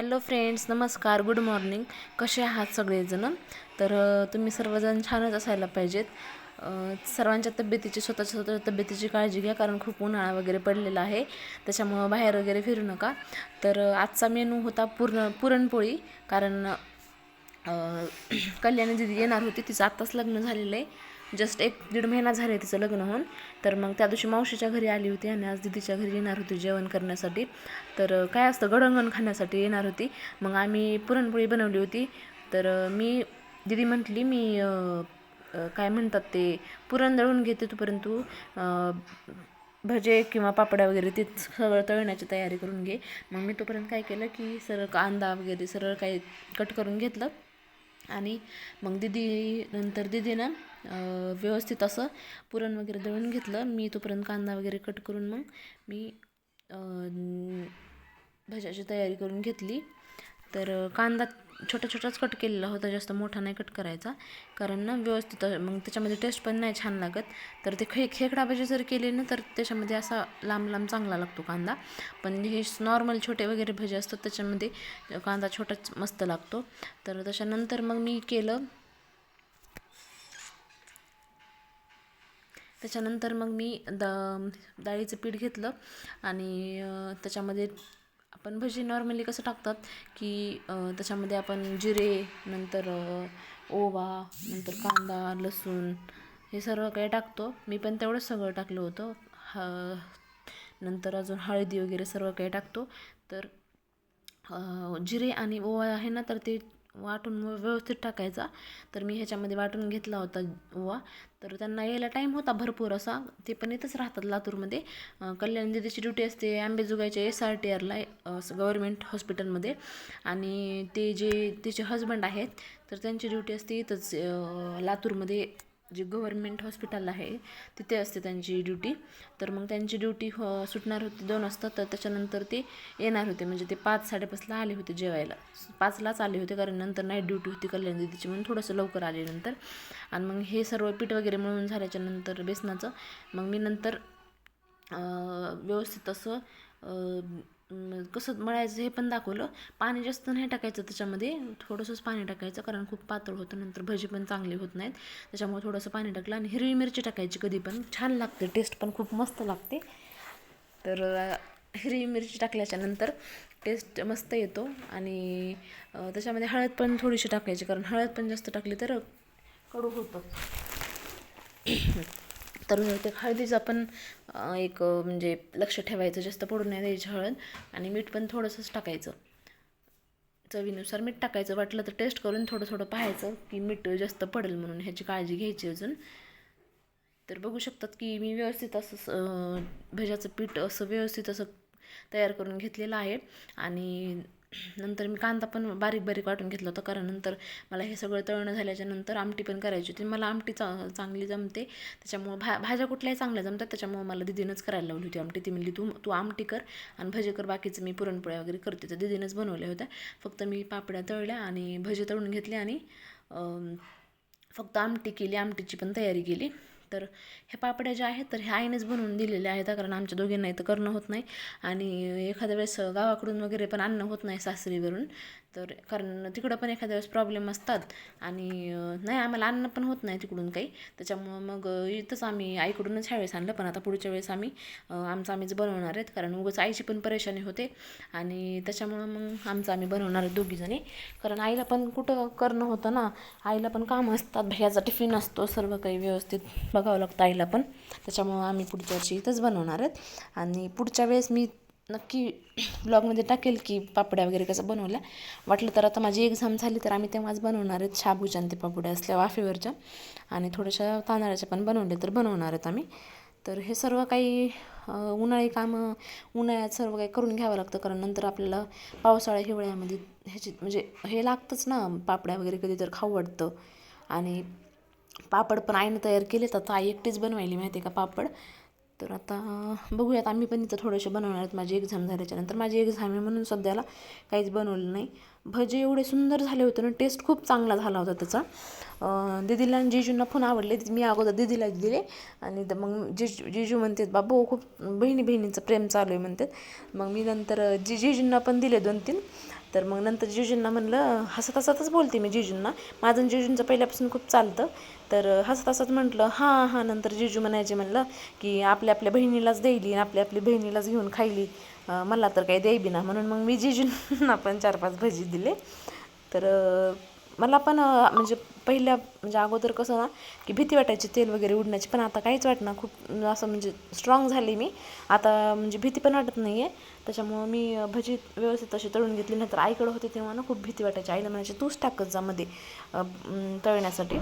Hello friends नमस्कार good morning. कसे आहात सगळेजण? तर तुम्ही सर्वजण छानच असायला पाहिजेत. सर्वांच्या तब्येतीची स्वतःच्या स्वतःच्या तब्येतीची काळजी घ्या कारण खूप उन्हाळा वगैरे पडलेला आहे. त्याच्यामुळं बाहेर वगैरे फिरू नका. तर आजचा मेनू होता पूर्ण पुरणपोळी कारण कल्याणी दिदी येणार होती तिचं आत्ताच लग्न झालेलं आहे. जस्ट एक दीड महिना झाले तिचं लग्न होऊन. तर मग त्या दिवशी मावशीच्या घरी आली होती आणि आज दिदीच्या घरी येणार होती जेवण करण्यासाठी. तर काय असतं गडंगण खाण्यासाठी येणार होती. मग आम्ही पुरणपोळी बनवली होती. तर मी दिदी म्हटली मी काय म्हणतात ते पुरण दळून घेते तू परंतु भजे किंवा पापड्या वगैरे ते सगळं तळण्याची तयारी करून घे. मग मी तोपर्यंत काय केलं की सरळ कांदा वगैरे सरळ काही कट करून घेतलं. आणि मग दिदी नंतर दिदीनं व्यवस्थित असं पुरण वगैरे दळून घेतलं. मी तोपर्यंत कांदा वगैरे कट करून मग मी भज्याची तयारी करून घेतली. तर कांदा छोटा छोटाच कट केलेला होता जास्त मोठा नाही कट करायचा. कारण ना व्यवस्थित मग त्याच्यामध्ये टेस्ट पण नाही छान लागत. तर ते खे खेकडा भाजी जर केली ना तर त्याच्यामध्ये असा लांब लांब चांगला लागतो कांदा. पण हे नॉर्मल छोटे वगैरे भजे असतात त्याच्यामध्ये कांदा छोटाच मस्त लागतो. तर त्याच्यानंतर मग मी केलं. त्याच्यानंतर मग मी द डाळीचं पीठ घेतलं. आणि त्याच्यामध्ये आपण भजी नॉर्मली कसं टाकतात की त्याच्यामध्ये आपण जिरे नंतर ओवा नंतर कांदा लसूण हे सर्व काही टाकतो. मी पण तेवढंच सगळं टाकलं होतं. ह नंतर अजून हळदी वगैरे सर्व काही टाकतो. तर जिरे आणि ओवा आहे ना तर ते वाटून व्यवस्थित टाकायचा. तर मी ह्याच्यामध्ये वाटून घेतला होता ओवा. तर त्यांना यायला टाईम होता भरपूर असा. ते पण इथंच राहतात लातूरमध्ये. कल्याण दिदीची ड्युटी असते आंबेजोगाईच्या एस आर टी आरला गव्हर्मेंट हॉस्पिटलमध्ये आणि ते जे तिचे हजबंड आहेत तर त्यांची ड्युटी असते इथंच लातूरमध्ये. जे गव्हर्मेंट हॉस्पिटल आहे तिथे असते त्यांची ड्युटी तर मग त्यांची ड्युटी हो सुटणार होती दोन वाजता तर त्याच्यानंतर ते येणार होते. म्हणजे ते पाच साडेपाचला आले होते जेवायला. पाचलाच आले होते कारण नंतर नाईट ड्युटी होती कल्याण दिदीची म्हणून थोडंसं लवकर आले नंतर. आणि मग हे सर्व पीठ वगैरे मिळून झाल्याच्यानंतर बेसनाचं मग मी नंतर व्यवस्थित असं कसं मळायचं हे पण दाखवलं. पाणी जास्त नाही टाकायचं त्याच्यामध्ये थोडंसंच पाणी टाकायचं कारण खूप पातळ होतं नंतर भजी पण चांगली होत नाहीत. त्याच्यामुळे थोडंसं पाणी टाकलं आणि हिरवी मिरची टाकायची कधी पण. छान लागते टेस्ट पण खूप मस्त लागते. तर हिरवी मिरची टाकल्याच्या नंतर टेस्ट मस्त येतो आणि त्याच्यामध्ये हळद पण थोडीशी टाकायची कारण हळद पण जास्त टाकली तर कडू होतं. तर ते हळदीचं पण एक म्हणजे लक्ष ठेवायचं जास्त पडून नाही द्यायची हळद. आणि मीठ पण थोडंसंच टाकायचं. चवीनुसार मीठ टाकायचं. वाटलं तर टेस्ट करून थोडं थोडं पाहायचं की मीठ जास्त पडेल म्हणून ह्याची काळजी घ्यायची अजून. तर बघू शकतात की मी व्यवस्थित असं भज्याचं पीठ असं व्यवस्थित असं तयार करून घेतलेलं आहे. आणि नंतर मी कांदा पण बारीक बारीक वाटून घेतला होता कारण नंतर मला हे सगळं तळणं झाल्याच्यानंतर आमटी पण करायची होती. मला आमटी चा चांगली जमते. त्याच्यामुळं भा भाज्या कुठल्याही चांगल्या जमतात त्याच्यामुळं मला दिदीनंच करायला लावली होती आमटी. ती म्हणली तू तू आमटी कर आणि भजे कर बाकीचं मी पुरणपोळ्या वगैरे करते. तर दिदीनंच बनवल्या होत्या. फक्त मी पापड्या तळल्या आणि भजे तळून घेतले आणि फक्त आमटी केली आमटीची पण तयारी केली. तर ह्या पापड्या ज्या आहेत तर ह्या आईनेच बनवून दिलेल्या आहेत कारण आमच्या दोघींना इथं करणं होत नाही. आणि एखाद्या वेळेस गावाकडून वगैरे पण आणणं होत नाही सासरीवरून. तर कारण तिकडं पण एखाद्या वेळेस प्रॉब्लेम असतात. आणि नाही आम्हाला आणणं पण होत नाही तिकडून काही. त्याच्यामुळं मग इथंच आम्ही आईकडूनच ह्यावेळेस आणलं. पण आता पुढच्या वेळेस आम्ही आमचं आम्हीच बनवणार आहेत कारण उगाच आईची पण परेशानी होते. आणि त्याच्यामुळं मग आमचं आम्ही बनवणार आहे दोघीजणी कारण आईला पण कुठं करणं होतं ना आईला पण कामं असतात. भैयाचा टिफिन असतो सर्व काही व्यवस्थित बघावं लागतं आईला पण. त्याच्यामुळं आम्ही पुढच्या वर्षी इथंच बनवणार आहेत. आणि पुढच्या वेळेस मी नक्की ब्लॉगमध्ये टाकेल की पापड्या वगैरे कसं बनवल्या वाटलं तर आता माझी एक्झाम झाली तर आम्ही तेव्हाच बनवणार आहेत. शाबूच्या आणि ते पापड्या असल्या वाफेवरच्या. आणि थोड्याशा तांदळाच्या पण बनवले तर बनवणार आहेत आम्ही. तर हे सर्व काही उन्हाळी कामं उन्हाळ्यात सर्व काही करून घ्यावं लागतं. कारण नंतर आपल्याला पावसाळ्या हिवाळ्यामध्ये ह्याची म्हणजे हे लागतंच ना. पापड्या वगैरे कधी तर खाऊ वाटतं. आणि पापड पण आईनं तयार केलेत. आता आई एकटीच बनवायली माहिती आहे का पापड? तर आता बघूयात आम्ही पण इथं थोडेसे बनवणार आहेत माझी एक्झाम झाल्याच्यानंतर. माझी एक्झाम आहे म्हणून सध्याला काहीच बनवलं नाही. भजे एवढे सुंदर झाले होते ना टेस्ट खूप चांगला झाला होता त्याचा. दिदीला आणि जेजूंना पण आवडले. मी अगोदर दिदीला दिले आणि मग जेजू जेजू म्हणतात बाबू खूप बहिणी बहिणीचं प्रेम चालू आहे म्हणतात. मग मी नंतर जे जेजूंना पण दिले दोन तीन तर मग नंतर जिजूंना म्हणलं हसत हसतच बोलते मी जिजूंना. माझं आणि जिजूंचं पहिल्यापासून खूप चालतं. तर हसत हसत म्हटलं हां हां. नंतर जिजू म्हणायचे म्हणलं की आपल्या आपल्या बहिणीलाच द्यायली आणि आपल्या आपली बहिणीलाच घेऊन खायली. मला तर काही द्यायबी ना. म्हणून मग मी जिजूंना पण चार पाच भजी दिले. तर मला पण म्हणजे पहिल्या म्हणजे अगोदर कसं ना की भीती वाटायची तेल वगैरे उडण्याची. पण आता काहीच वाटणार खूप म्हणजे असं म्हणजे स्ट्रॉंग झाली मी. आता म्हणजे भीती पण वाटत नाही आहे त्याच्यामुळं मी भजी व्यवस्थित अशी तळून घेतली. नंतर आईकडं होते तेव्हा ना खूप भीती वाटायची. आईला म्हणायची तूच टाकत जा मध्ये तळण्यासाठी.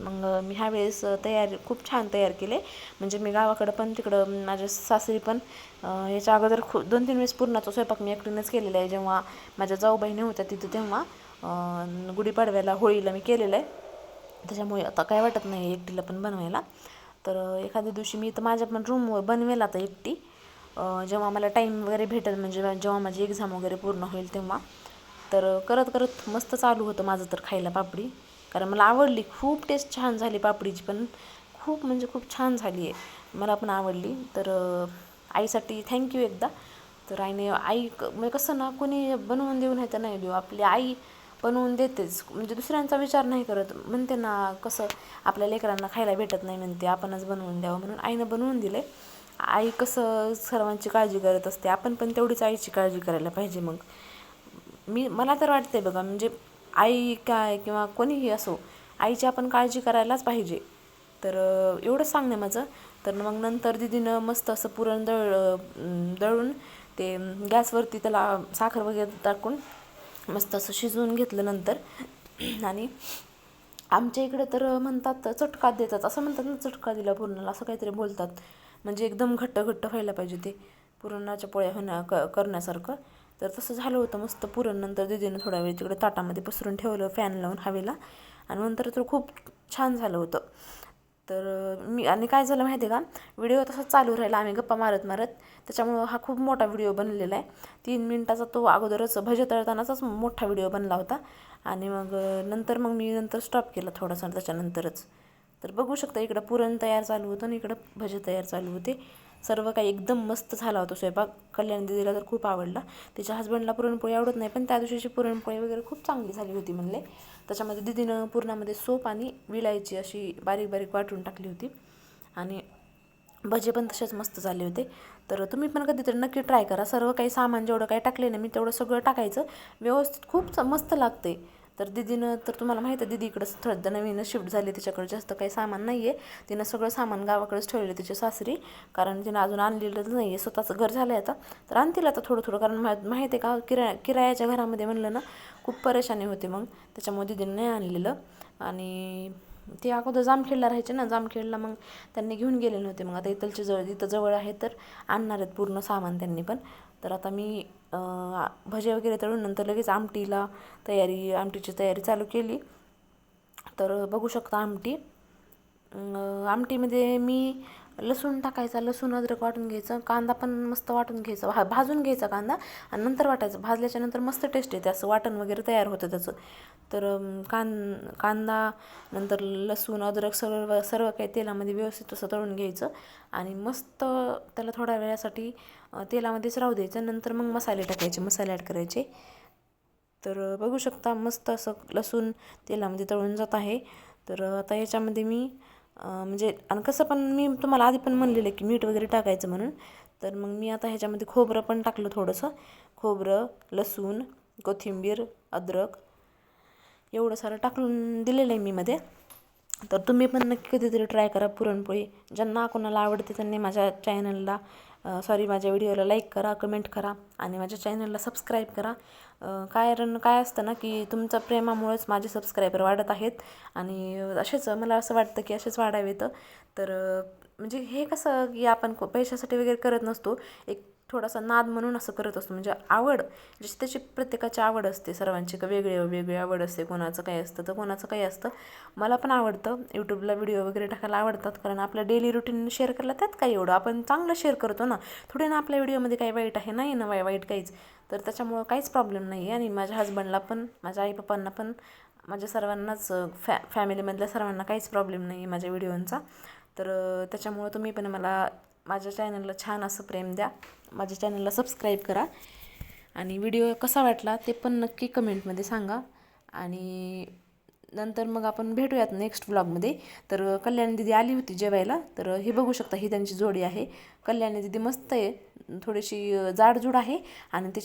मग मी ह्यावेळेस तयार खूप छान तयार केले. म्हणजे मी गावाकडं पण तिकडं माझ्या सासरी पण याच्या अगोदर खूप दोन तीन वेळेस पूर्णाचा स्वयंपाक मी एकटीनंच केलेला आहे. जेव्हा माझ्या जाऊ बहिणी होत्या तिथं तेव्हा गुढीपाडव्याला होळीला मी केलेलं आहे. त्याच्यामुळे आता काय वाटत नाही एकटीला पण बनवायला. तर एखाद्या दिवशी मी तर माझ्या पण रूमवर बनवेल आता एकटी. जेव्हा मला टाईम वगैरे भेटेल म्हणजे जेव्हा माझी एक्झाम वगैरे पूर्ण होईल तेव्हा. तर करत करत मस्त चालू होतं माझं तर खायला पापडी. कारण मला आवडली खूप टेस्ट छान झाली पापडीची पण. खूप म्हणजे खूप छान झाली आहे. मला पण आवडली. तर आईसाठी थँक्यू एकदा. तर आईने आई क- म्हणजे कसं ना कोणी बनवून देऊन तर नाही देऊ. आपली आई बनवून देतेच. म्हणजे दुसऱ्यांचा विचार नाही करत. म्हणते ना कसं आपल्या लेकरांना खायला भेटत नाही म्हणते. आपणच बनवून द्यावं म्हणून आईनं बनवून दिले आई कसं सर्वांची काळजी करत असते. आपण पण तेवढीच आईची काळजी करायला पाहिजे मग. मी मला तर वाटते बघा म्हणजे आई काय किंवा कोणीही असो आईची आपण काळजी करायलाच पाहिजे. तर अं, एवढंच सांगणे माझं. तर मग नंतर दिदीनं मस्त असं पुरण दळ दळून ते गॅसवरती त्याला साखर वगैरे टाकून मस्त असं शिजवून घेतलं नंतर आणि आमच्या इकडे तर म्हणतात चटका देतात. असं म्हणतात ना चटका दिला पुरणाला असं काहीतरी बोलतात. म्हणजे एकदम घट्ट घट्ट व्हायला पाहिजे ते. पुरणाच्या पोळ्या होण्या क करण्यासारखं. तर तसं झालं होतं मस्त पुरण. नंतर दिदीनं थोडा वेळ तिकडे ताटामध्ये पसरून ठेवलं फॅन लावून हवेला. आणि नंतर तर खूप छान झालं होतं. तर मी आणि काय झालं माहिती आहे का? व्हिडिओ तसाच चालू राहिला आम्ही गप्पा मारत मारत. त्याच्यामुळं हा खूप मोठा व्हिडिओ बनलेला आहे. तीन मिनटाचा तो अगोदरच भजे तळतानाचाच मोठा व्हिडिओ बनला होता. आणि मग नंतर मग मी नंतर स्टॉप केला थोडासा त्याच्यानंतरच. तर बघू शकता इकडं पुरण तयार चालू होतं आणि इकडं भजे तयार चालू होते. सर्व काही एकदम मस्त झाला होता स्वयंपाक. कल्याण दिदीला तर खूप आवडला. तिच्या हस्बंडला पुरणपोळी आवडत नाही पण त्या दिवशीची पुरणपोळी वगैरे खूप चांगली झाली होती म्हणले. त्याच्यामध्ये दिदीनं पुरणामध्ये सोप आणि विलायची अशी बारीक बारीक वाटून टाकली होती. आणि भजे पण तसेच मस्त झाले होते. तर तुम्ही पण कधीतरी नक्की ट्राय करा. सर्व काही सामान जेवढं काही टाकले ना मी तेवढं सगळं टाकायचं. व्यवस्थित खूप मस्त लागते तर दिदीनं तर तुम्हाला माहिती आहे दिदी इकडं थोडं नवीन शिफ्ट झाली तिच्याकडे जास्त काही सामान नाही आहे तिनं सगळं सामान गावाकडेच ठेवलेलं तिच्या सासरी कारण तिनं अजून आणलेलं नाही आहे स्वतःचं घर झालं आहे आता. तर आणतील आता थोडं थोडं कारण मा माहिती आहे का किराया किरायाच्या घरामध्ये म्हणलं ना खूप परेशानी होते मग. त्याच्यामुळे दिदीनं नाही आणलेलं. आणि ते अगोदर जामखेडला राहायचे ना जामखेडला मग त्यांनी घेऊन गेले नव्हते मग. आता इथलचे जवळ इथं जवळ आहे तर आणणार आहेत पूर्ण सामान त्यांनी पण. तर आता मी भजे वगैरे तळून नंतर लगेच आमटीला तयारी आमटीची तयारी चालू केली. तर बघू शकता आमटी. आमटीमध्ये मी लसूण टाकायचा लसूण अद्रक वाटून घ्यायचं कांदा पण मस्त वाटून घ्यायचा भा भाजून घ्यायचा कांदा आणि नंतर वाटायचं भाजल्याच्या नंतर मस्त टेस्ट येते असं वाटण वगैरे तयार होतं त्याचं. तर अं, कां कांदा नंतर लसूण अद्रक सर्व सर्व काही तेलामध्ये व्यवस्थित असं तळून घ्यायचं आणि मस्त त्याला थोड्या वेळासाठी तेलामध्येच राहू द्यायचं नंतर मग मसाले टाकायचे मसाले ॲड करायचे. तर बघू शकता मस्त असं लसूण तेलामध्ये तळून जात आहे. तर आता याच्यामध्ये मी म्हणजे आणि कसं पण मी तुम्हाला आधी पण म्हणलेलं आहे की मीठ वगैरे टाकायचं म्हणून. तर मग मी आता ह्याच्यामध्ये खोबरं पण टाकलं थोडंसं. खोबरं लसूण कोथिंबीर अद्रक एवढं सारं टाकून दिलेलं आहे मी मध्ये तर तुम्ही पण नक्की कधीतरी ट्राय करा पुरणपोळी. ज्यांना कोणाला आवडते त्यांनी माझ्या चॅनलला सॉरी माझ्या व्हिडिओला लाईक करा कमेंट करा आणि माझ्या चॅनलला सबस्क्राईब करा. कारण काय असतं ना की तुमच्या प्रेमामुळेच माझे सबस्क्रायबर वाढत आहेत. आणि असेच मला असं वाटतं की असेच वाढावेत. तर म्हणजे हे कसं की आपण पैशासाठी वगैरे करत नसतो. एक थोडासा नाद म्हणून असं करत असतो. म्हणजे आवड जशी त्याची प्रत्येकाची आवड असते. सर्वांची का वेगळी वेगळी आवड असते. कोणाचं काय असतं तर कोणाचं काही असतं. मला पण आवडतं. यूट्यूबला व्हिडिओ वगैरे टाकायला आवडतात. कारण आपलं डेली रुटीन शेअर करायला त्यात काय एवढं. आपण चांगलं शेअर करतो ना. थोडे ना आपल्या व्हिडिओमध्ये काही वाईट आहे नाही ना वाईट काहीच. तर त्याच्यामुळं काहीच प्रॉब्लेम नाही आहे आणि माझ्या हजबंडला पण माझ्या आई पप्पांना पण माझ्या सर्वांनाच फॅ फॅमिलीमधल्या सर्वांना काहीच प्रॉब्लेम नाही आहे माझ्या व्हिडिओंचा तर त्याच्यामुळं तुम्ही पण मला माझ्या चॅनलला छान असं प्रेम द्या. माझ्या चॅनलला सबस्क्राईब करा. आणि व्हिडिओ कसा वाटला ते पण नक्की कमेंटमध्ये सांगा. आणि नंतर मग आपण भेटूयात नेक्स्ट व्लॉगमध्ये तर कल्याणी दिदी आली होती जेवायला. तर हे बघू शकता ही त्यांची जोडी आहे. कल्याणी दिदी मस्त आहे. थोडीशी जाडजूड आहे. आणि तिची